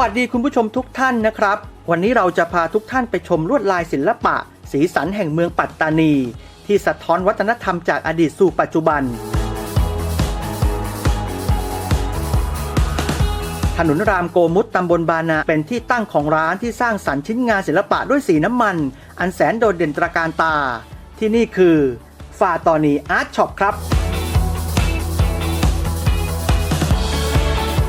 วัสดีคุณผู้ชมทุกท่านนะครับ วันนี้เราจะพาทุกท่านไปชมลวดลายศิลปะ สีสันแห่งเมืองปัตตานี ที่สะท้อนวัฒนธรรมจากอดีตสู่ปัจจุบัน ถนนรามโกมุตตำบลบานาเป็นที่ตั้งของร้านที่สร้างสรรค์ชิ้นงานศิลปะด้วยสีน้ำมัน อันแสนโดดเด่นตระการตา ที่นี่คือฟาตอนีอาร์ตช็อปครับ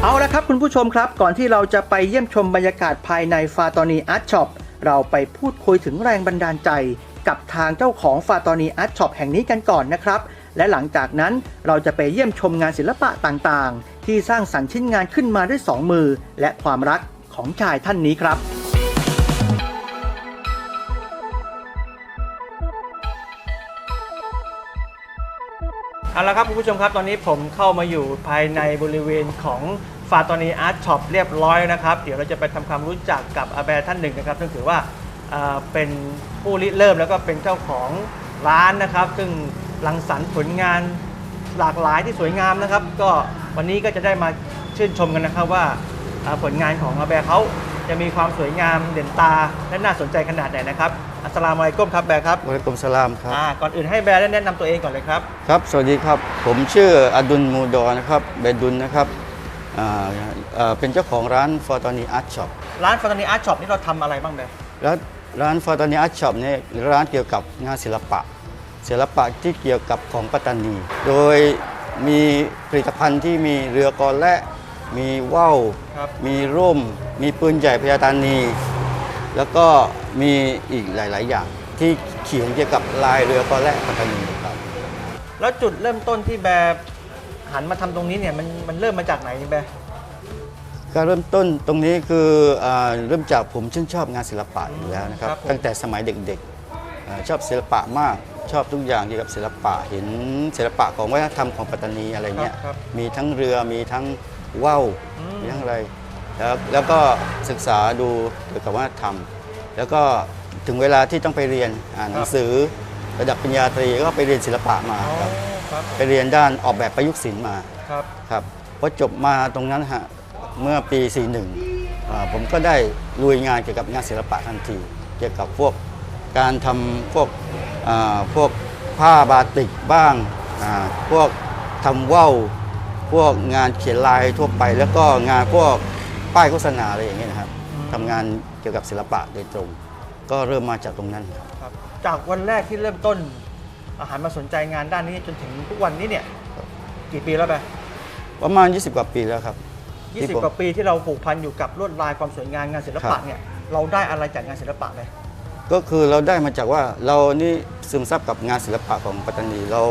เอาละครับคุณผู้ชมครับ ก่อนที่เราจะไปเยี่ยมชมบรรยากาศภายในฟาตอนีอาร์ตช็อปเราไปพูดคุยถึงแรงบันดาลใจ กับทางเจ้าของฟาตอนีอาร์ตช็อปแห่งนี้กันก่อนนะครับ และหลังจากนั้นเราจะไปเยี่ยมชมงานศิลปะต่างๆ ที่สร้างสรรค์ชิ้นงานขึ้นมาด้วยสองมือ และความรักของชายท่านนี้ครับ เอาละครับคุณผู้ชมครับตอนนี้ผมเข้ามาอยู่ภายในบริเวณของฟาตอนีอาร์ตช็อปเรียบร้อยนะครับ เดี๋ยวเราจะไปทำความรู้จักกับอาแบร์ท่านหนึ่งนะครับ ซึ่งถือว่าเป็นผู้ริเริ่มแล้วก็เป็นเจ้าของร้านนะครับ ซึ่งรังสรรค์ผลงานหลากหลายที่สวยงามนะครับ ก็วันนี้ก็จะได้มาชื่นชมกันนะครับว่าผลงานของอาแบร์เขาจะมีความสวยงามเด่นตาและน่าสนใจขนาดไหนนะครับ อัสสลามุอะลัยกุมครับแบร์ครับวะอะลัยกุมสลามครับ อ่าก่อนอื่นให้แบร์ได้แนะนำตัวเองก่อนเลยครับครับ สวัสดีครับ ผมชื่ออดุลมูดอนะครับเบดุลนะครับอ่าเอ่อเป็นเจ้าของร้านฟอร์ตอนีอาร์ตช็อป ร้านฟาตานีอาร์ตช็อปนี่เราทำอะไรบ้างเบแล้วร้านฟอร์ตอนีอาร์ตช็อปเนี่ยร้านเกี่ยวกับงานศิลปะ ศิลปะที่เกี่ยวกับของปัตตานี โดยมีผลิตภัณฑ์ที่มีเรือกอและ มีว่าว ครับ มีร่ม มีปืนใหญ่พญาตานี แล้วก็ มีอีกหลาย ๆ อย่าง ที่เขียนเกี่ยวกับลายเรือกอและปัตตานีครับ แล้วจุดเริ่มต้นที่แบร์หันมาทำตรงนี้เนี่ยมันมันเริ่มมาจากไหนแบร์การเริ่มต้นตรงนี้คืออาเริ่มจากผมชื่นชอบงานศิลปะอยู่แล้วนะครับ ตั้งแต่สมัยเด็กๆอ่าชอบศิลปะมากชอบทุกอย่างเกี่ยวกับศิลปะเห็นศิลปะของวัฒนธรรมของปัตตานีอะไรเงี้ยครับมีทั้งเรือมีทั้งว่าวอืม มีทั้งอะไรแล้วแล้วก็ศึกษาดูเกี่ยวกับวัฒนธรรม แล้วก็ถึงเวลาที่ต้องไปเรียนอ่านหนังสือ ระดับปริญญาตรีก็ไปเรียนศิลปะมาอ๋อครับครับไปเรียนด้านออกแบบประยุกต์ศิลป์มาครับ ครับพอจบมาตรงนั้นฮะเมื่อปี 41อ่าผมก็ได้ลุยงานเกี่ยวกับงานศิลปะทันที เกี่ยวกับพวกการทำพวกอ่าพวกผ้าบาติกบ้างอ่าพวกทำว่าวพวกงานเขียนลายทั่วไป แล้วก็งานพวกป้ายโฆษณาอะไรอย่างเงี้ยนะครับทำงาน เกี่ยวกับศิลปะโดยตรง ก็เริ่มมาจากตรงนั้นครับ ครับจากวันแรกที่เริ่มต้น อาหารมาสนใจงานด้านนี้จนถึงทุกวันนี้เนี่ยกี่ปีแล้วแบร์ประมาณ 20 กว่าปีแล้วครับยี่ที่สิบผมกว่าปีที่เราผูกพันอยู่กับลวดลายความสวยงามงานศิลครัปะบเนี่ยเราได้อะไรจากงานศิลปะไหมก็คือเราได้มาจากว่าเรานี่ซึมซับกับงานศิลปะของปัตตานีเรา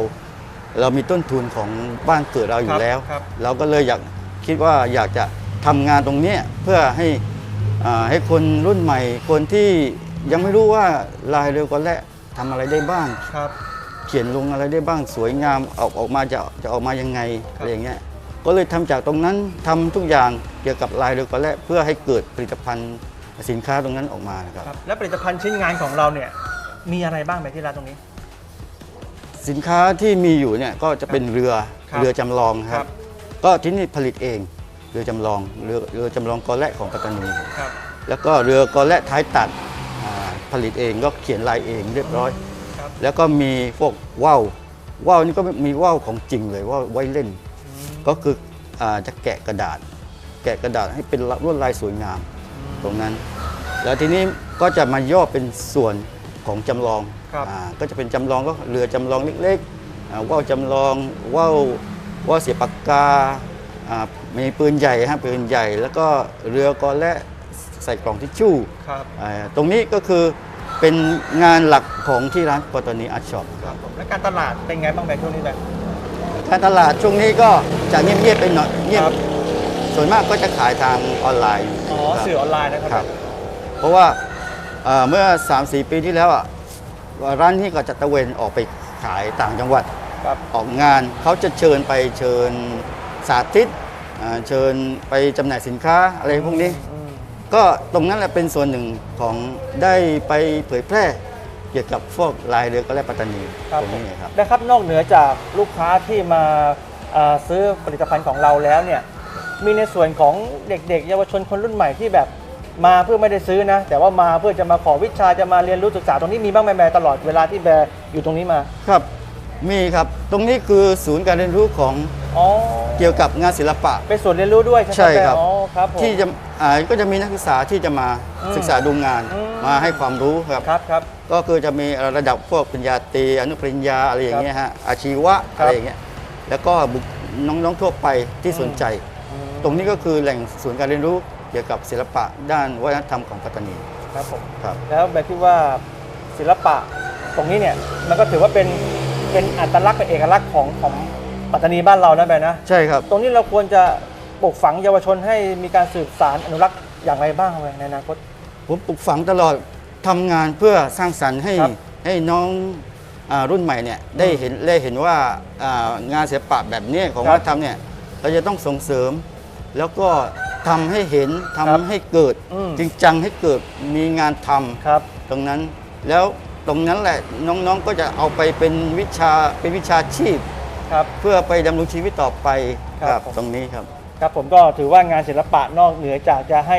เรามีต้นทุนของบ้านเกิดเราอยู่แล้ว ครับ เราก็เลยอยากคิดว่าอยากจะทำงานตรงเนี้ยเพื่อให้อ่า ให้คนรุ่นใหม่ คนที่ยังไม่รู้ว่าลายเร็วก็และทำอะไรได้บ้าง ครับ เขียนลงอะไรได้บ้างสวยงามออกออกมาจะจะออกมายังไงครับอะไรอย่างเงี้ยก็เลยทำจากตรงนั้นทำทุกอย่างเกี่ยวกับลายเร็วก็และเพื่อให้เกิดผลิตภัณฑ์สินค้าตรงนั้นออกมานะครับครับ และผลิตภัณฑ์ชิ้นงานของเราเนี่ยมีอะไรบ้างไหมที่ร้านตรงนี้ สินค้าที่มีอยู่เนี่ยก็จะเป็นเรือครับเรือจำลองคครัรับบก็ที่นี่ผลิตเอง เรือจำลองเรือเรือจำลองกอและของปัตตานีครับแล้วก็เรือกอและท้ายตัดอ่าผลิตเองก็เขียนลายเองเรียบร้อย ครับแล้วก็มีพวกว่าวว่าวนี่ก็มีว่าวของจริงเลยว่าวไว้เล่น อืมก็คืออาจะแกะกระดาษ แกะกระดาษให้เป็นลวดลายสวยงามตรงนั้น แล้วทีนี้ก็จะมาย่อเป็นส่วนของจำลองครับอ่าก็จะเป็นจำลองก็เรือจำลองเล็กๆอ่าว่าวจำลองว่าวว่าวเสียบปากกาอ่า มีปืนใหญ่ฮะปืนใหญ่ แล้วก็เรือกอและใส่กล่องทิชชู่ครับอ่าตรงนี้ก็คือเป็นงานหลักของที่ร้านปัตตานีอาร์ตช็อปครับผมแล้วการตลาดเป็นไงบ้างแบช่วงนี้แบการตลาดช่วงนี้ก็จะเงียบๆไปหน่อยเงียบครับส่วนมากก็จะขายทางออนไลน์อ๋อครับสื่อออนไลน์นะครับครับเพราะว่าเอ่อเมื่อ 3-4 ปีที่แล้วอะร้านนี้ก็จะตะเวนออกไปขายต่างจังหวัดครับออกงานเขาจะเชิญไปเชิญ สาธิตอ่าเชิญไปจำหน่ายสินค้าอะไรพวกนี้อืมก็ตรงนั้นแหละเป็นส่วนหนึ่งของได้ไปเผยแพร่เกี่ยวกับพวกลายเรือก็และปัตตานีครับตรงนี้ครับนะครับนอกเหนือจากลูกค้าที่มาเอ่อซื้อผลิตภัณฑ์ของเราแล้วเนี่ยมีในส่วนของเด็กๆ เยาวชนคนรุ่นใหม่ที่แบบมาเพื่อไม่ได้ซื้อนะ แต่ว่ามาเพื่อจะมาขอวิชาจะมาเรียนรู้ศึกษาตรงนี้มีบ้างไหมแม่ตลอดเวลาที่แบร์อยู่ตรงนี้มาครับ มีครับตรงนี้คือศูนย์การเรียนรู้ของ อ๋อเกี่ยวกับงานศิลปะ เป็นส่วนเรียนรู้ด้วยใช่ไหมใช่ครับแอ๋อครับผม ที่จะอ่าก็จะมีนักศึกษาที่จะมาอืมศึกษาดูงานอืม มาให้ความรู้ครับ ครับครับ ก็คือจะมีระดับพวกปริญญาตรีอนุปริญญาอะไรอย่างเงี้ยฮะอาชีวะครับอะไรอย่างเงี้ยแล้วก็บุคน้องๆทั่วไปที่สนใจ อืม ตรงนี้ก็คือแหล่งศูนย์การเรียนรู้เกี่ยวกับศิลปะด้านวัฒนธรรมของปัตตานีครับผม ครับ แล้วแบร์คิดว่าศิลปะตรงนี้เนี่ยมันก็ถือว่าเป็นเป็นอัตลักษณ์เป็นเอกลักษณ์ของของ ปัตตานีบ้านเรานะแบร์นะ ใช่ครับ ตรงนี้เราควรจะปลูกฝังเยาวชนให้มีการสืบสารอนุรักษ์อย่างไรบ้างเลยในอนาคต ผมปลูกฝังตลอดทำงานเพื่อสร้างสรรค์ให้ครับให้น้องอารุ่นใหม่เนี่ยได้เห็นได้เห็นว่าอ่างานศิลปะแบบเนี้ยของครับวัฒนธรรมเนี่ยเราจะต้องส่งเสริม แล้วก็ทำให้เห็นทำครับให้เกิดอืม จริงจังให้เกิดมีงานทำ ครับ ตรงนั้นแล้วตรงนั้นแหละน้องๆก็จะเอาไปเป็นวิชาเป็นวิชาชีพ ครับ เพื่อไปดำรงชีวิตต่อไปครับผม ตรงนี้ครับ ครับผมก็ถือว่างานศิลปะนอกเหนือจากจะให้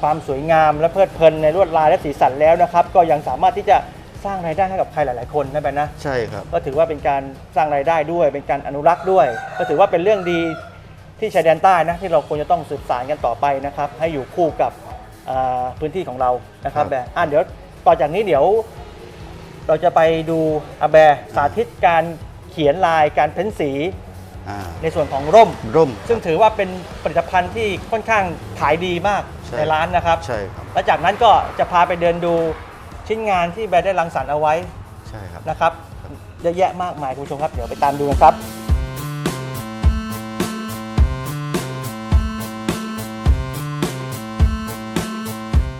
ความสวยงามและเพลิดเพลินในลวดลายและสีสันแล้วนะครับ ก็ยังสามารถที่จะสร้างรายได้ให้กับใครหลาย ๆ คนนะแบนนะ ใช่ครับ ก็ถือว่าเป็นการสร้างรายได้ด้วย เป็นการอนุรักษ์ด้วย ก็ถือว่าเป็นเรื่องดีที่ชายแดนใต้นะที่เราควรจะต้องสืบสานกันต่อไปนะครับ ให้อยู่คู่กับอ่าพื้นที่ของเรานะครับครับ แบร์อะเดี๋ยวต่อจากนี้เดี๋ยว เราจะไปดูอาแบร์สาธิตการเขียนลายการเพ้นสีอ่าในส่วนของร่ม ร่ม ซึ่งถือว่าเป็นผลิตภัณฑ์ที่ค่อนข้างขายดีมากใช่ ในร้านนะครับ ใช่ครับ แล้วจากนั้นก็จะพาไปเดินดูชิ้นงานที่แบร์ได้รังสรรค์เอาไว้ใช่ครับ นะครับเยอะแยะมากมายคุณผู้ชมครับ เดี๋ยวไปตามดูกันครับ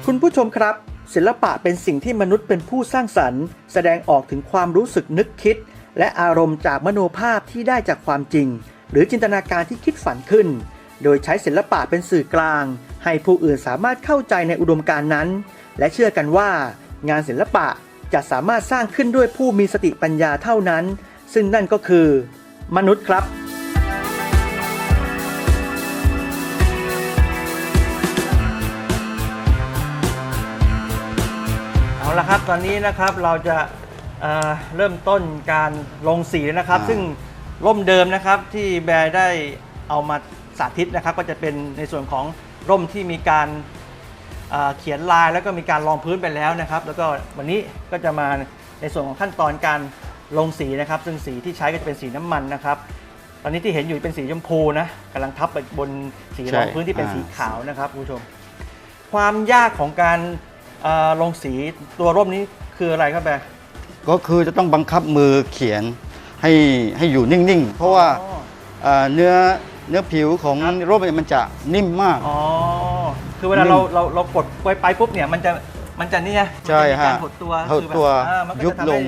คุณผู้ชมครับ ศิลปะเป็นสิ่งที่มนุษย์เป็นผู้สร้างสรรค์ แสดงออกถึงความรู้สึกนึกคิด และอารมณ์จากมโนภาพที่ได้จากความจริง หรือจินตนาการที่คิดฝันขึ้น โดยใช้ศิลปะเป็นสื่อกลาง ให้ผู้อื่นสามารถเข้าใจในอุดมการณ์นั้น และเชื่อกันว่า งานศิลปะจะสามารถสร้างขึ้นด้วยผู้มีสติปัญญาเท่านั้น ซึ่งนั่นก็คือ มนุษย์ครับเอาละครับตอนนี้นะครับเราจะ อ่อเริ่มต้นการลงสีแล้วนะครับ อ่า ซึ่งร่มเดิมนะครับที่แบร์ได้เอามาสาธิตนะครับ ก็จะเป็นในส่วนของร่มที่มีการเอ่อเขียนลายแล้วก็มีการรองพื้นไปแล้วนะครับ แล้วก็วันนี้ก็จะมาในส่วนของขั้นตอนการลงสีนะครับ ซึ่งสีที่ใช้ก็จะเป็นสีน้ำมันนะครับ ตอนนี้ที่เห็นอยู่เป็นสีชมพูนะกำลังทับไปบนสีรองพื้นที่เป็นใช่สีขาวนะครับคุณผู้ชม ความยากของการเอ่อลงสีตัวร่มนี้คืออะไรครับแบร์ ก็คือจะต้องบังคับมือเขียนให้ให้อยู่นิ่งๆ เพราะว่าอ๋อเอ่อเนื้อเนื้อผิวของครับร่มเนี่ยมันจะนิ่มมาก อ๋อ คือเวลานิ่มเราเราเรากดไปไปปุ๊บเนี่ยมันจะมันจะนี่ไงใช่มันจะมีการฮะหดตัวหดคือแบบตัวอ่ามันก็ยุบจะทำให้ลง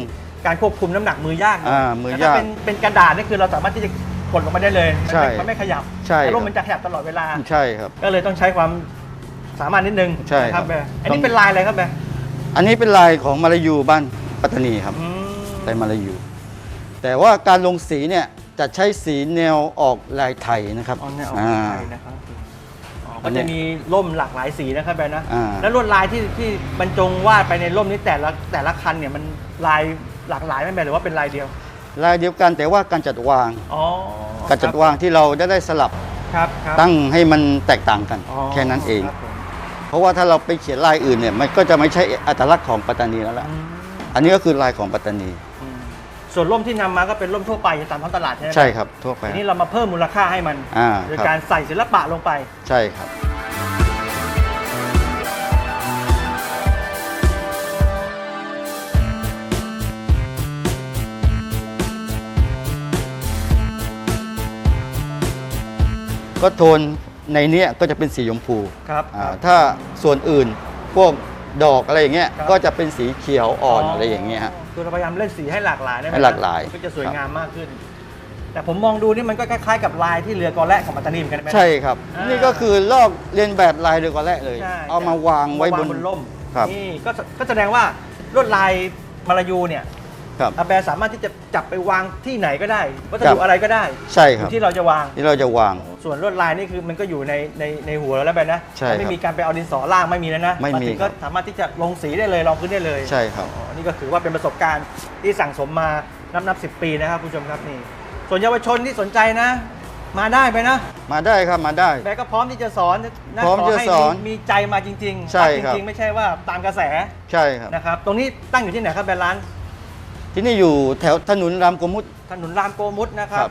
การควบคุมน้ำหนักมือยากนะอ่ามือแต่ถ้ยากเป็นเป็นกระดาษนี่คือเราสามารถที่จะกดลงไปได้เลยมันใช่ไม่มันไม่ขยับใช่แต่ร่มครับ มันจะขยับตลอดเวลา ใช่ครับ ก็เลยต้องใช้ความสามารถนิดนึงใช่นะครับแบร์อันต้นี้อง เป็นลายอะไรครับแบร์อันนี้เป็นลายของมาลายูบ้าน ปัตตานีครับ อืมลายมาลายู แต่ว่าการลงสีเนี่ยจะใช้สีแนวออกลายไทยนะครับอ๋อเนี่ยเอาอ่าไปนะครับอ๋ออัก็นนี้จะมีร่มหลากหลายสีนะครับแบร์นะอ่าแล้วลวดลายที่ที่บรรจงวาดไปในร่มนี้แต่ละแต่ละคันเนี่ยมันลายหลากหลายไหมแบร์หรือว่าเป็นลายเดียวลายเดียวกันแต่ว่าการจัดวาง อ๋อการจัดวางที่เราได้ได้สลับครับครับตั้งให้มันแตกต่างกัน อ๋อแค่นั้นเอง ครับผมเพราะว่าถ้าเราไปเขียนลายอื่นเนี่ยมันก็จะไม่ใช่อัตลักษณ์ของปัตตานีแล้วล่ะ อืม อันนี้ก็คือลายของปัตตานีส่วนร่มที่นำมาก็เป็นร่มทั่วไปตามท้องตลาดใช่ไหมใช่ครับทั่วไป ทีนี้เรามาเพิ่มมูลค่าให้มันโดยการใส่ศิลปะลงไปใช่ครับ ก็โทนในเนี้ยก็จะเป็นสีชมพูครับถ้าส่วนอื่นพวก ดอกอะไรอย่างเงี้ยครับ ก็จะเป็นสีเขียวอ่อนอะไรอย่างเงี้ยฮะ คือเราพยายามเล่นสีให้หลากหลายนะให้หลากหลาย ก็จะสวยงามมากขึ้น แต่ผมมองดูนี่มันก็คล้ายๆกับลายที่เรือกอแรกของปัตตานีเหมือนกันไหม ใช่ครับ อ่านี่นี่ก็คือลอกเรียนแบบลายเรือก่อนแรกเลย ใช่ เอามาวางไว้บนร่มครับ นี่ก็ก็แสดงว่าลวดลายมาลายูเนี่ย ครับอาแบร์สามารถที่จะจับไปวางที่ไหนก็ได้ วัสครัดุบอะไรก็ได้ใช่อครับยู่ที่เราจะวางที่เราจะวาง ส่วนลวดลายนี่คือมันก็อยู่ในในในหัวเราแล้วแบบนะใช่ครับไม่มีการไปเอาดินสอล่างไม่มีแล้วนะไม่มีถึงครัก็บสามารถที่จะลงสีได้เลยลองพื้นได้เลยใช่ครับ อ๋อนี่ก็ถือว่าเป็นประสบการณ์ที่สั่งสมมานับนับสิปีนะครับคุณผู้ชมครับนี่ ส่วนเยาวชนที่สนใจนะ มาได้ไปนะ มาได้ครับมาได้ แบร์ก็พร้อมที่จะสอนนะพร้อมขจะให้สอนมีมีใจมาจริงๆใช่รักครับ จริงๆ ไม่ใช่ว่าตามกระแสใช่ครับ นะครับ ตรงนี้ตั้งอยู่ที่ไหนครับแบรนด์ร้าน ที่นี่อยู่แถวถนนรามโกมุตถนนรามโกมุตนะครัครับบ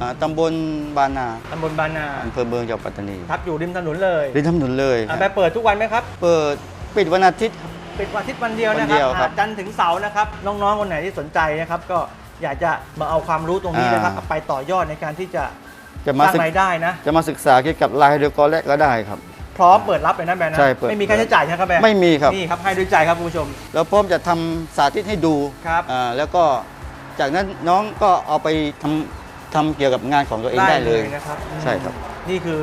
อ่าตำบลบานาตำบลบานาอำเภอเมืองจังหวัดปัตตานีทับอยู่ริมถนนเลยริมถนนเลยอะแบร์เปิดทุกวันไหมครับ เปิดปิดวันอาทิตย์ครับเป็นวันอาทิตย์วันเดียวนะวันคเดีรับยวครับอ่าจันทร์ถึงเสาร์นะครับ น้องๆคนไหนที่สนใจนะครับ ก็อยากจะมาเอาความรู้ตรงนี้นะครับอ่า เอาไปต่อยอดในการที่จะจะสมาร้างศึกรายได้นะ จะมาศึกษาเกี่ยวกับลายเรือก่อนแรกก็ได้ครับ พร้อมเปิดรับเลยนะแบรนด์นะใช่เปิด ไม่มีค่าใช้จ่ายใช่ไหมครับแบรนด์ไม่มีครับ นี่ครับให้ด้วยใจครับคุณผู้ชม แล้วพร้อมจะทำสาธิตให้ดูครับอ่าแล้วก็จากนั้นน้องก็เอาไปทำทำเกี่ยวกับงานของตัวเองได้เลย นะครับใช่ครับนี่คือ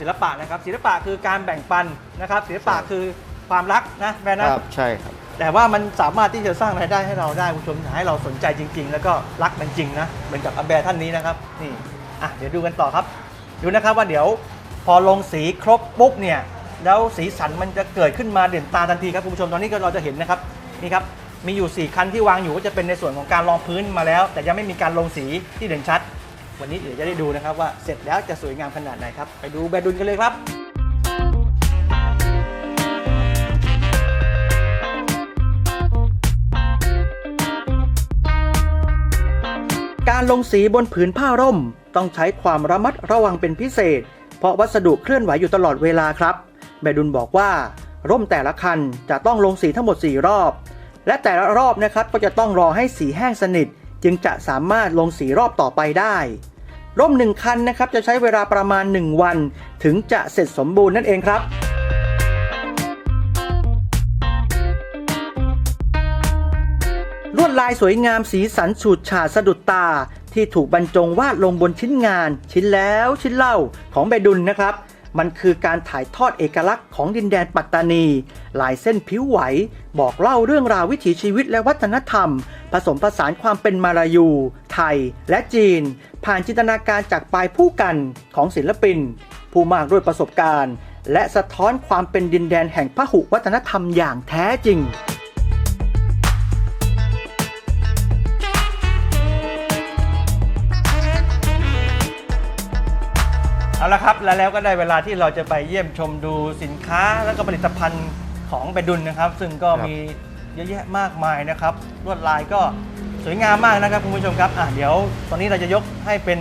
ศิลปะนะครับ ศิลปะคือการแบ่งปันนะครับ ศิลปะใช่ คือความรักนะแบรนด์คนะรับใช่ครับ แต่ว่ามันสามารถที่จะสร้างรายได้ให้เราได้คุณผู้ชมให้เราสนใจจริง ๆ แล้วก็รักมันจริงนะเหมือนกับอาแบร์ท่านนี้นะครับนี่อะเดี๋ยวดูกันต่อครับ ดูนะครับว่าเดี๋ยว พอลงสีครบปุ๊บเนี่ยแล้วสีสันมันจะเกิดขึ้นมาเด่นตาทันทีครับคุณผู้ชมตอนนี้ก็เราจะเห็นนะครับนี่ครับมีอยู่ 4 คันที่วางอยู่ก็จะเป็นในส่วนของการรองพื้นมาแล้ว แต่ยังไม่มีการลงสีที่เด่นชัด วันนี้เดี๋ยวจะได้ดูนะครับว่าเสร็จแล้วจะสวยงามขนาดไหนครับไปดูแบด์ดุลกันเลยครับการลงสีบนผืนผ้าร่ม ต้องใช้ความระมัดระวังเป็นพิเศษ เพราะวัสดุเคลื่อนไหวอยู่ตลอดเวลาครับแบดุลบอกว่า ร่มแต่ละคันจะต้องลงสีทั้งหมด 4 รอบ และแต่ละรอบนะครับก็จะต้องรอให้สีแห้งสนิท จึงจะสามารถลงสีรอบต่อไปได้ ร่มหนึ่งคันนะครับจะใช้เวลาประมาณ 1 วัน ถึงจะเสร็จสมบูรณ์นั่นเองครับลวดลายสวยงามสีสันฉูดฉาดสะดุดตา ที่ถูกบรรจงวาดลงบนชิ้นงาน ชิ้นแล้วชิ้นเล่าของเบดุลนะครับ มันคือการถ่ายทอดเอกลักษณ์ของดินแดนปัตตานี ลายเส้นผิวไหว บอกเล่าเรื่องราววิถีชีวิตและวัฒนธรรม ผสมผสานความเป็นมาลายู ไทย และจีน ผ่านจินตนาการจากปลายผู้กันของศิลปิน ผู้มากด้วยประสบการณ์ และสะท้อนความเป็นดินแดนแห่งพหุวัฒนธรรมอย่างแท้จริง เอาละครับแล้วแล้วก็ได้เวลาที่เราจะไปเยี่ยมชมดูสินค้าแล้วก็ผลิตภัณฑ์ของเบดุลนะครับ ซึ่งก็ครับ มีเยอะแยะมากมายนะครับลวดลายก็สวยงามมากนะครับคุณผู้ชมครับอะเดี๋ยวตอนนี้เราจะยกให้เป็น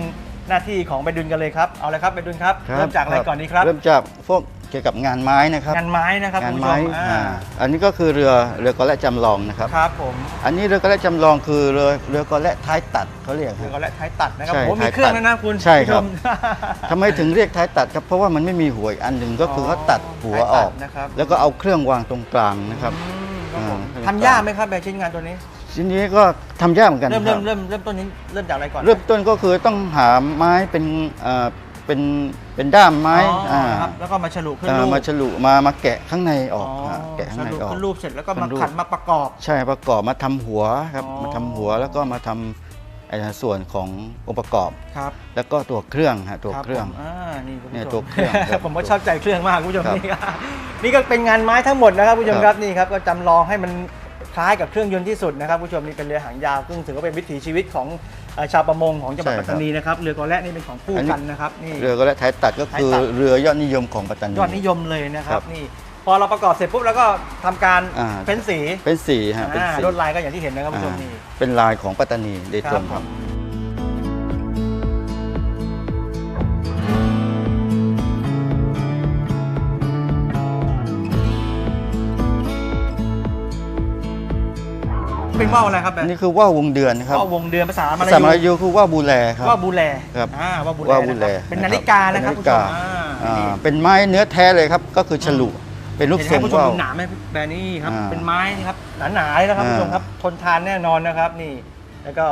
หน้าที่ของเบดุลกันเลยครับเอาเลยครับเบดุลครับเริ่มจากอะไรก่อนดีครับ เริ่มจากพวกเกี่ยวกับงานไม้นะครับ งานไม้นะครับงาคุนณผู้ชไม้มอ่าอ่าอันนี้ก็คือเรือเรือก่อนแรกจำลองนะครับ ครับผมอันนี้เรือก่อนแรกจำลองคือเรือเรือก่อนแรกท้ายตัดเขาเรียกคเรืรัอบก็และท้ายตัดนะครับใช่โอ้มีท้ายเครื่องตัดแล้วนะคุณใช่ครับณผู้ชทำไมถึงเรียกท้ายตัดครับเพราะว่ามันไม่มีหัวอีกอันหนึ่งก็คือเขาตัดหัวออก ท้ายตัดนะครับ แล้วก็เอาเครื่องวางตรงกลางนะครับ อืมครับผมอ่า ทำยากไหมครับแบบชิ้นงานตัวนี้ชิ้นนี้ก็ทำยากเหมือนกันเริ่มคเริ่รัมบ เริ่มเริ่มต้นนี้เริ่มจากอะไรก่อน เริ่มต้นก็คือต้องหาไม้เป็นเอ่อ เป็นเป็นด้ามไม้อ๋ออาครับแล้วก็มาฉลุขึ้นอ่ารูปมาฉลุมามาแกะข้างในออกอ๋อาแกะข้างในฉลุออก ขึ้นรูปเสร็จแล้วก็เป็มานรูป ขัดมาประกอบ ใช่ประกอบมาทำหัวครับอ๋อ มาทำหัวแล้วก็มาทำไอ้ส่วนขององค์ประกอบ ครับแล้วก็ตัวเครื่องฮะตัวรับเครื่อง ผมอ่านี่คุณผู้เนี่ยชมตัวเครื่องครับ ผมก็ชอบใจเครื่องมากคุณผู้ชมครับนี่นี่ก็เป็นงานไม้ทั้งหมดนะครับคุณผู้ชมคครัรับบนี่ครับก็จำลองให้มันคล้ายกับเครื่องยนต์ที่สุดนะครับคุณผู้ชมนี่เป็นเรือหางยาวซึ่งถือว่าเป็นวิถีชีวิตของเอ่อ ชาวประมงของจังหวัดใช่ปัครับ ตตานีนะครับเรือกอแรนี่เป็นของคู่อันนี้กันนะครับนี่ เรือก็และท้ายตัดก็คือท้ายตัด เรือยอดนิยมของปัตตานี ยอดนิยมเลยนะคครัรับบนี่พอเราประกอบเสร็จปุ๊บแล้วก็ทำการอ่า เพ้นสีเป็นสีฮะเป็นอ่าสีลวดลายก็อย่างที่เห็นนะครับคุณผู้ชมนี่อ่าเป็นลายของปัตตานีโดยตรงครับค เป็นว่าวอะไรครับแบอับนนี้คือว่าววงเดือนครับว่าววงเดือนภาษามาลาสามายูลายูคือว่าวบูแลครับว่าวบูแลครับอ่าว่าวบูแลว่าวบูแลนะครับเป็นนะนาครับฬิกานะครับเป็นคุณผู้ชนาฬิมกาอ่าอ่านี่เป็นไม้เนื้อแท้เลยครับก็คือฉลุ เป็นรูปทรงเห็นไหมคุณผู้ชมว่าวดูหนาไหมแบรนด์นี่ครับอ่าเป็นไม้นี่ครับหนาๆเลยนะครับอ่าคุณผู้ชมครับทนทานแน่นอนนะครับนี่แล้วก็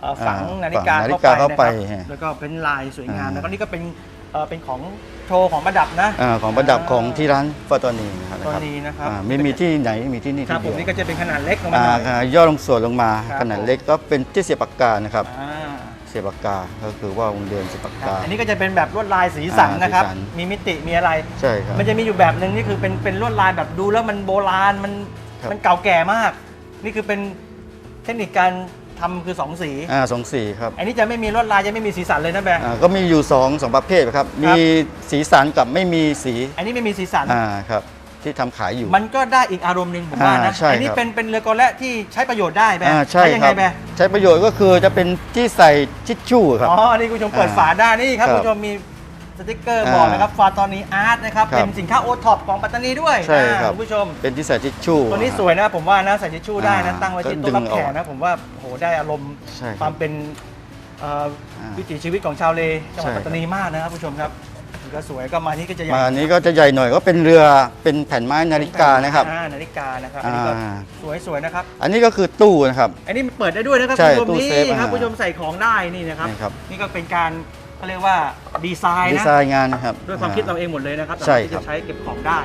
เอ่อฝังอ่านาฬิกาฝังนาฬิเข้ากาไปเข้านะครับไปฮะแล้วก็เป็นลายสวยงามอ่าแล้วก็นี่ก็เป็น เอ่อเป็นของโชว์ของประดับนะอ่าของประดับของที่ร้านฟอตอนีนะครับตอนนี้นะครับอ่าไม่มีที่ไหนมีที่นี่ครับที่ผมเดียวนี่ก็จะเป็นขนาดเล็กลงมาอ่าหน่อย อ่าย่อลงส่วนลงมาครับ ขนาดเล็กก็เป็นที่เสียบปากกานะครับ อ่าเสียบปากกาก็คือว่าวงเดือนเสียบปากครับกา อันนี้ก็จะเป็นแบบลวดลายสีสันอ่านะครับ สีสัน มีมิติมีอะไร ใช่ครับ มันจะมีอยู่แบบหนึ่งนี่คือเป็นเป็นลวดลายแบบดูแล้วมันโบราณมันครับ มันเก่าแก่มาก นี่คือเป็นเทคนิคการ ทำคือสองสี อ่าสองสีครับอันนี้จะไม่มีลวดลายจะไม่มีสีสันเลยนะแบร์อ่าก็มีอยู่สองสองประเภทครับ มีสีสันกับไม่มีสีอันนี้ไม่มีสีสัน อ่าครับ ที่ทำขายอยู่ มันก็ได้อีกอารมณ์หนึ่งผมว่านะอ่าใช่อันี้ครับเป็นเป็นเรือกอและที่ใช้ประโยชน์ได้แบร์อ่าใช่ยังคไงรับ แบร์ใช้ประโยชน์ก็คือจะเป็นที่ใส่ทิชชู่ครับ อ๋ออันนี้คุณผู้ชมเปิดอ่าฝาได้นี่ครับครับ คุณผู้ชมมี สติกเกอร์บอกนะครับฟาตอนนี้อาร์ตนะครับ ครับเป็นสินค้าโอท็อปของปัตตานีด้วยใช่ครับอ่าคุณผู้ชม เป็นที่ใส่ทิชชู่ ตัวนี้สวยนะผมว่านะใส่ทิชชู่ได้นะอ่าตั้งไว้ที่ก็โต๊ะรับดึงแขออกกนะผมว่าโหได้อารมณ์ใช่ครับความเป็นเอ่ออ่าวิถีชีวิตของชาวเลจังหวัดใช่ปัตตานีมากนะครับผู้ชมครับนี่ก็สวยก็มานี่ก็จะใหญ่มาอันนี้ก็จะใหญ่หน่อยก็เป็นเรือเป็นแผ่นไม้นาฬิกานะครับ อ่นาฬิกานะครับอันนี้ก็อ่า สวยสวยนะครับ อันนี้ก็คือตู้นะครับ อันนี้มันเปิดได้ด้วยนะครับใช่คุณผู้ชมตู้นี่เซฟครับอ่าผู้ชมใส่ของได้นี่นะครับ นี่ครับ นี่ก็เป็นการ เขาเรียกว่าดีไซน์ดีนะ ไซน์งานนะครับด้วยความคิดเราเองหมดเลยนะครับใช่สามารถที่ครัจะบใช้เก็บของได้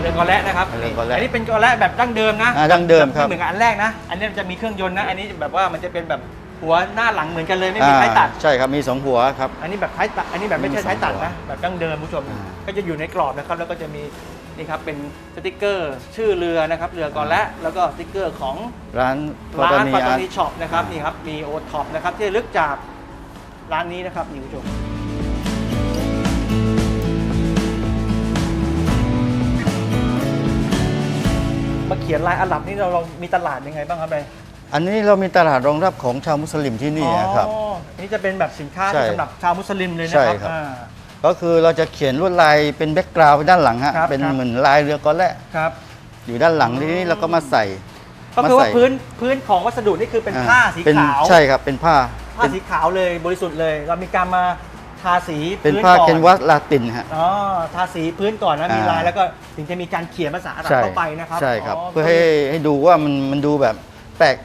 เรือกอและนะครับเรือกอและอันนี้เป็นกอและแบบดั้งเดิมนะอ่าดั้งเดิมครับ ไเหมือนกับอันแรกนะ อันนี้มันจะมีเครื่องยนต์นะ อันนี้แบบว่ามันจะเป็นแบบ หัวหน้าหลังเหมือนกันเลยไม่มีท้ายตัดอ่าใช่ครับมีสองหัวครับ อันนี้แบบท้ายตัดอันนี้แบบไม่ใช่มีสองท้ายตัดหัวนะแบบดั้งเดิมคุณผู้ชมอ่าก็จะอยู่ในกรอบนะครับ แล้วก็จะมีนี่ครับเป็นสติกเกอร์ชื่อเรือนะครับเรือกอและแล้วก็สติกเกอร์ของร้านร้านปัตตาร์ตนีช็อปนะครับนี่ครับมีโอท็อปนะครับที่ระลึกจากร้านนี้นะครับนี่คุณผู้ชมมาเขียนลายอาหรับนี่เราเรามีตลาดยังไงบ้างครับเบย์ อันนี้เรามีตลาดรองรับของชาวมุสลิมที่นี่นะครับ อ๋ออันนี้จะเป็นแบบสินค้าใช่ที่สำหรับชาวมุสลิมเลยนะใช่ครับครับ อ่า ก็คือเราจะเขียนลวดลายเป็นแบ็กกราวด์ด้านหลังฮะครับเป็นครับ เหมือนลายเรือก็แหละครับ อยู่ด้านหลังทีนี้เราก็มาใส่ก็คือว่ามาใส่พื้นพื้นของวัสดุนี่คือเป็นอ่ผ้าสีเป็นขาวใช่ครับเป็นผ้าผ้าสีขาวเลยบริสุทธิ์เลย เรามีการมาทาสีเป็นพื้ผ้าก่อเคนวัสลาตินฮะ อ๋อทาสีพื้นก่อนนะมีอ่า ลายแล้วก็ถึงจะมีการเขียนภาษาอาหรับใช่เข้าไปนะครับใช่ครับ อ๋อเพื่อให้ให้ดูว่ามันมันดูแบบแปลก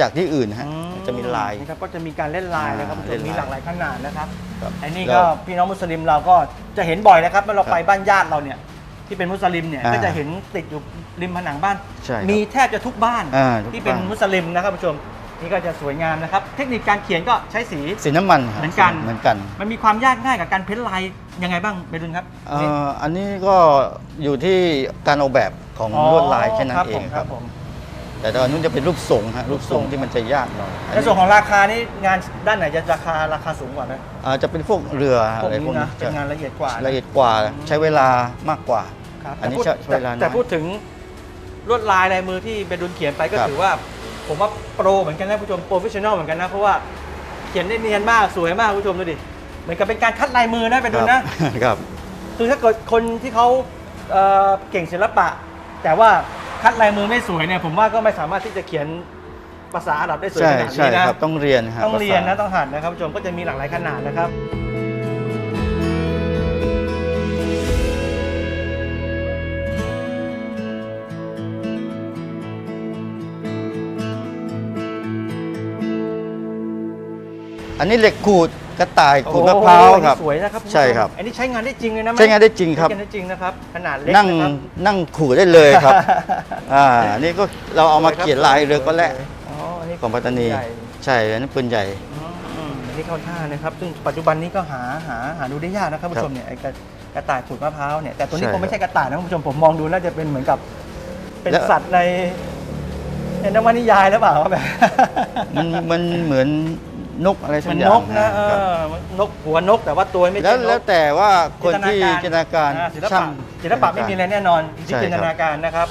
จากที่อื่นฮะอืจะมีลายนะครับก็จะมีการเล่นลายนะครับอ่าคุณผู้ชมเล่นลายมีหลากหลายขนาดนะครับครับอันนี้แล้ก็วพี่น้องมุสลิมเราก็จะเห็นบ่อยนะครับเมื่อเราครับไปบ้านญาติเราเนี่ยที่เป็นมุสลิมเนี่ยอ่าก็จะเห็นติดอยู่ริมผนังบ้านใช่ครับมีแทบจะทุกบ้านอ่าทุกที่เป็นบ้านมุสลิมนะครับผู้ชมนี่ก็จะสวยงามนะครับ เทคนิคการเขียนก็ใช้สีสีน้ำมันครับเหมือนกันเหมือนกัน มันมีความยากง่ายกับการเพ้นลายยังไงบ้างเบดุลครับเอ่ออันนี้ก็อยู่ที่การออกแบบของลวดลายแค่นั้นเองผมครับผม แต่ตอนนู้นจะเป็นรูปทรงฮะรูปทรงรูปทรงที่มันจะยากหน่อยอันในนี้ส่วนของราคานี่งานด้านไหนจะราคาราคาสูงกว่าไหมอ่าจะเป็นพวกเรือพวกอะไรนี้พวกนะนี้เป็นจะงานละเอียดกว่านะละเอียดกว่าใช้เวลามากกว่า ครับอันนี้แต่พูดใช้เวลาน้อย แต่พูดถึงลวดลายลายมือที่เบดุลเขียนไปก็ครับ ถือว่า ผมว่าโปรเหมือนกันนะผู้ชมโปรเฟชชั่นอลเหมือนกันนะเพราะว่าเขียนได้เนียนมากสวยมากผู้ชมดูดิเหมือนกับเป็นการคัดลายมือนะเบดุลนะ ครับ คือถ้าเกิดคนที่เขาเอ่อเก่งศิลปะ แต่ว่า คัดลายมือไม่สวยเนี่ยผมว่าก็ไม่สามารถที่จะเขียนภาษาอาหรับได้สวยใช่ขนาดใช่นี้นะครับต้องเรียนฮะต้องเรียนนะภาษาต้องหัดนะครับผู้ชมก็จะมีหลากหลายขนาดนะครับอันนี้เหล็กขูด กระต่ายขูดมะพร้าวโอ้โหครับอันนี้สวยนะครับณผู้ชมใช่ครับ อันนี้ใช้งานได้จริงเลยนะใช้งานได้จริงครับ ใช้งานได้จริงนะครับขนาดเล็กนั่งนะครับ นั่งขูดได้เลยครับ อ่าอันนี่ก็เราเอามาเขียนลายเรือก็แหละอ๋ออันนี้ของปัตตานี ใหญ่ใช่อันนี้ปืนใหญ่ อืมอืมอันนี้เข้าท่านะครับ ซึ่งปัจจุบันนี้ก็หาหาหาดูได้ยากนะครับผู้ชมเนี่ยไอ้กระกระต่ายขูดมะพร้าวเนี่ย แต่ตัวนี้ใช่คงไม่ใช่กระต่ายนะคุณผู้ชม ผมมองดูน่าจะเป็นเหมือนกับ เป็นแล้ว สัตว์ในในนวนิยายหรือเปล่าครับแบบ มันมันเหมือน นกอะไรสัมักนอย่านกนะเออนกหัวนกแต่ว่าตัวไม่ใช่นกแล้วแต่ว่าคนที่จินตนาการอ่ศิลช่าปะง ศิลปะไม่มีอะไรแน่นอนอยู่ที่จินตนาการนะครับ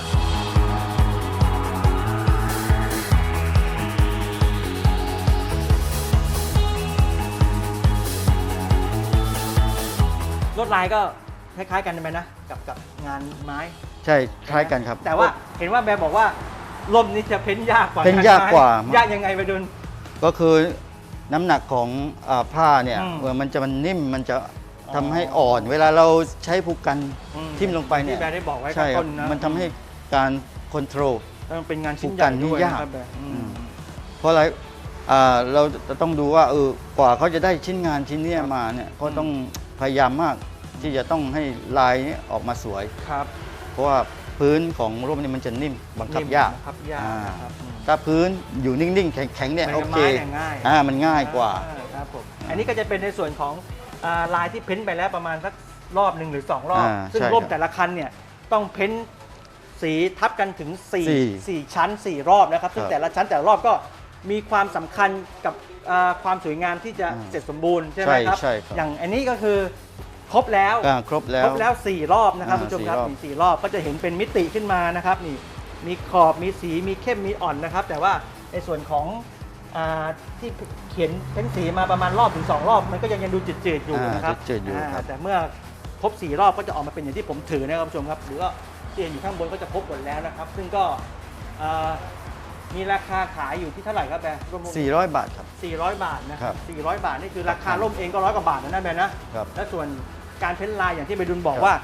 ลวดลายก็คล้ายๆกันไหมนะกับกับงานไม้ ใช่คล้ายกันครับ แต่ว่าเห็นว่าแบร์บอกว่าลมนี่จะเพ้นยากกว่าเพ้นยากกว่า ยากยังไงไปดูก็คือ น้ำหนักของอาผ้าเนี่ยอืม เออมันจะมันนิ่มมันจะอ๋อทำให้อ่อน เวลาเราใช้ผูกกันอืทิ่มลงไปเนี่ยที่แบร์ได้บอกไว้ใช่ข้างครัต้บนนะมันทำให้การคอนโทรลต้องเป็นงานชิ้นผูกใหกัญ่นนี่ด้วยยากนะครับแบร์อืมอืม เพราะอะไรอ่าเราจะต้องดูว่าเออกว่าเขาจะได้ชิ้นงานชิ้นเนี้ยมาเนี่ยก็ต้องพยายามมากที่จะต้องให้ลายเนี้ออกมาสวย ครับเพราะว่าพื้นของร่มนี่มันจะนิ่มบังคับยากบังคับยากอ่า นะครับอืม ถ้าพื้นอยู่นิ่งๆ แข็งๆเนี่ยมันโอกับเคไม้เนี่ยง่ายอ่ามันง่ายกว่าอ่ครับผมอันนี้ก็จะเป็นในส่วนของอ่าลายที่เพ้นไปแล้วประมาณสักรอบหนึ่งหรือสองรอบอ่าซึ่งใช่ร่มครับแต่ละคันเนี่ยต้องเพ้นสีทับกันถึงสี่4 4 ชั้น 4 รอบนะครับ ซึ่งครับแต่ละชั้นแต่ละรอบก็มีความสำคัญกับอ่าความสวยงามที่จะอ่าเสร็จสมบูรณ์ใช่ไหมใช่ครับใช่ครับ อย่างอันนี้ก็คือครบแล้วอ่าครบแล้วครบแล้ว 4 รอบนะครับอ่าคุณผู้ชมครับสี่รอบมีสี่รอบก็จะเห็นเป็นมิติขึ้นมานะครับนี่ มีขอบมีสีมีเข้มมีอ่อนนะครับ แต่ว่าในส่วนของอาที่เขียนเพ้นสีมาประมาณรอบถึงสองรอบ มันก็ยังยังดูจืดๆอยู่อ่านะครับจืดๆอยู่าครับแต่เมื่อครบสี่รอบก็จะออกมาเป็นอย่างที่ผมถือนะครับคุณผู้ชมครับ หรือว่าที่เห็นอยู่ข้างบนก็จะครบหมดแล้วนะครับ ซึ่งก็อ่ามีราคาขายอยู่ที่เท่าไหร่ครับแบร์ร่วมๆ400 บาทครับ 400 บาทนะคครัรับบ400 บาทนี่คือราคาร่มเองก็ร้อยกว่าบาทแล้วนะแบนนะครับและส่วนการเพ้นลายอย่างที่เบดุลบอกครับว่า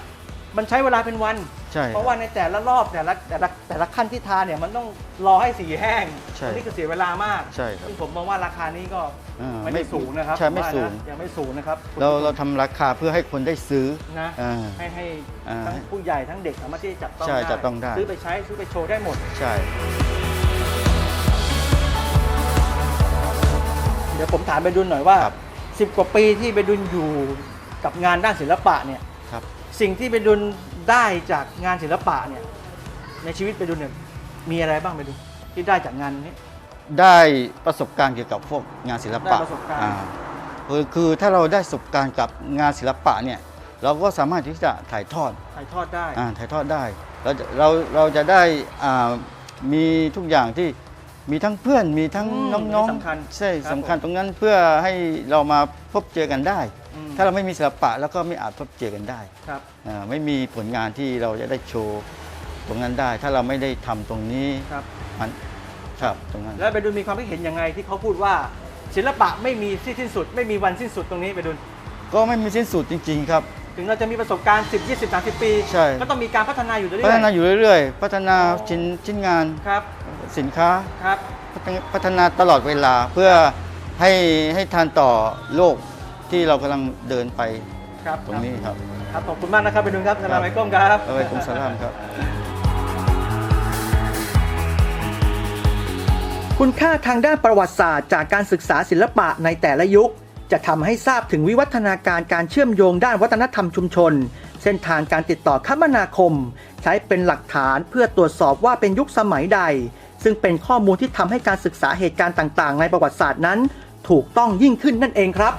มันใช้เวลาเป็นวัน ใช่ เพราะว่าในแต่ละรอบแต่ละแต่ละแต่ละขั้นที่ทาเนี่ยมันต้องรอให้สีแห้งใช่อันนี่คือเสียเวลามากใช่ครับซึ่งผมมองว่าราคานี้ก็อ่าไม่ไม่ได้สูงนะครับใช่ไม่ผว่านะสูง ยังไม่สูงนะครับคุณเราเราทำราคาเพื่อให้คนได้ซื้อนะอ่า ให้ให้อ่าทั้งผู้ใหญ่ทั้งเด็กสามารถที่จะจับต้องใช่ได้จับต้องได้ ซื้อไปใช้ซื้อไปโชว์ได้หมด ใช่ เดี๋ยวผมถามเบดุลหน่อยว่า ครับสิบกว่าปีที่เบดุลอยู่กับงานด้านศิลปะเนี่ยครับ สิ่งที่เบดุลได้จากงานศิลปะเนี่ยในชีวิตเบดุลเนี่ยมีอะไรบ้างเบดุลที่ได้จากงานนี้ได้ประสบการณ์เกี่ยวกับพวกงานศิลปะได้ประสบการณ์อ่คือคือถ้าเราได้ประสบการณ์กับงานศิลปะเนี่ยเราก็สามารถที่จะถ่ายทอด ถ่ายทอดได้ อ่าถ่ายทอดได้ เราจะเราเราจะได้อ่ามีทุกอย่างที่มีทั้งเพื่อนมีทั้งอืมน้องสำคัญๆใช่ครับสำคัญผม ตรงนั้นเพื่อให้เรามาพบเจอกันได้อืม ถ้าเราไม่มีศิลปะแล้วก็ไม่อาจพบเจอกันได้ครับอ่าไม่มีผลงานที่เราจะได้โชว์ตรงนั้นได้ ถ้าเราไม่ได้ทำตรงนี้ครับมันครับตรงนั้น แล้วเบดุลมีความคิดเห็นยังไงที่เขาพูดว่า ศิลปะไม่มีที่สิ้นสุด ไม่มีวันสิ้นสุดตรงนี้เบดุลก็ไม่มีสิ้นสุดจริง ๆ ครับถึงเราจะมีประสบการณ์ 10 20 30 ปีใช่ก็ต้องมีการพัฒนาอยู่เรื่อยๆ พัฒนาอยู่เรื่อยๆ พัฒนาชิ้นชิ้นงานครับ สินค้าครับ พัฒนาพัฒนาตลอดเวลาเพื่อให้ให้ทันต่อโลก ที่เรากำลังเดินไปครับตรงนี้ครับ ครับขอบคุณมากนะครับเบดุลครับสลามอะลัยกุมครับอะลัยกุมสลามครับ คุณค่าทางด้านประวัติศาสตร์จากการศึกษาศิลปะในแต่ละยุค จะทำให้ทราบถึงวิวัฒนาการการเชื่อมโยงด้านวัฒนธรรมชุมชน เส้นทางการติดต่อคมนาคม ใช้เป็นหลักฐานเพื่อตรวจสอบว่าเป็นยุคสมัยใด ซึ่งเป็นข้อมูลที่ทำให้การศึกษาเหตุการณ์ต่าง ๆ ในประวัติศาสตร์นั้น ถูกต้องยิ่งขึ้นนั่นเองครับ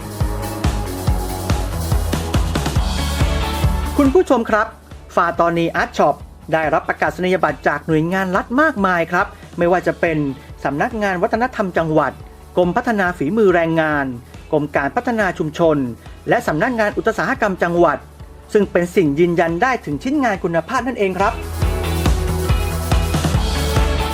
คุณผู้ชมครับ ฟาตอนีอาร์ตช็อปได้รับประกาศนียบัตรจากหน่วยงานรัฐมากมายครับ ไม่ว่าจะเป็นสำนักงานวัฒนธรรมจังหวัด กรมพัฒนาฝีมือแรงงาน กรมการพัฒนาชุมชน และสำนักงานอุตสาหกรรมจังหวัด ซึ่งเป็นสิ่งยืนยันได้ถึงชิ้นงานคุณภาพนั่นเองครับ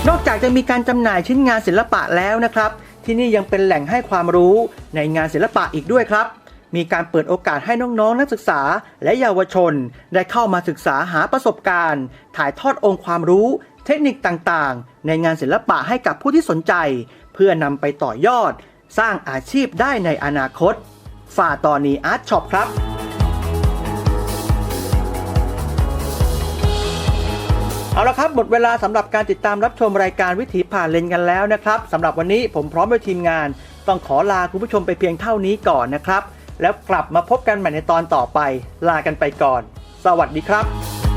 นอกจากจะมีการจำหน่ายชิ้นงานศิลปะแล้วนะครับ ที่นี่ยังเป็นแหล่งให้ความรู้ในงานศิลปะอีกด้วยครับ มีการเปิดโอกาสให้น้องๆ นักศึกษาและเยาวชน ได้เข้ามาศึกษาหาประสบการณ์ ถ่ายทอดองค์ความรู้ เทคนิคต่างๆ ในงานศิลปะให้กับผู้ที่สนใจ เพื่อนำไปต่อยอด สร้างอาชีพได้ในอนาคต ฝ่าตอนนี้อาร์ตช็อปครับเอาละครับหมดเวลาสำหรับการติดตามรับชมรายการวิถีผ่านเลนกันแล้วนะครับสำหรับวันนี้ผมพร้อมด้วยทีมงาน ต้องขอลาคุณผู้ชมไปเพียงเท่านี้ก่อนนะครับ แล้วกลับมาพบกันใหม่ในตอนต่อไป ลากันไปก่อน สวัสดีครับ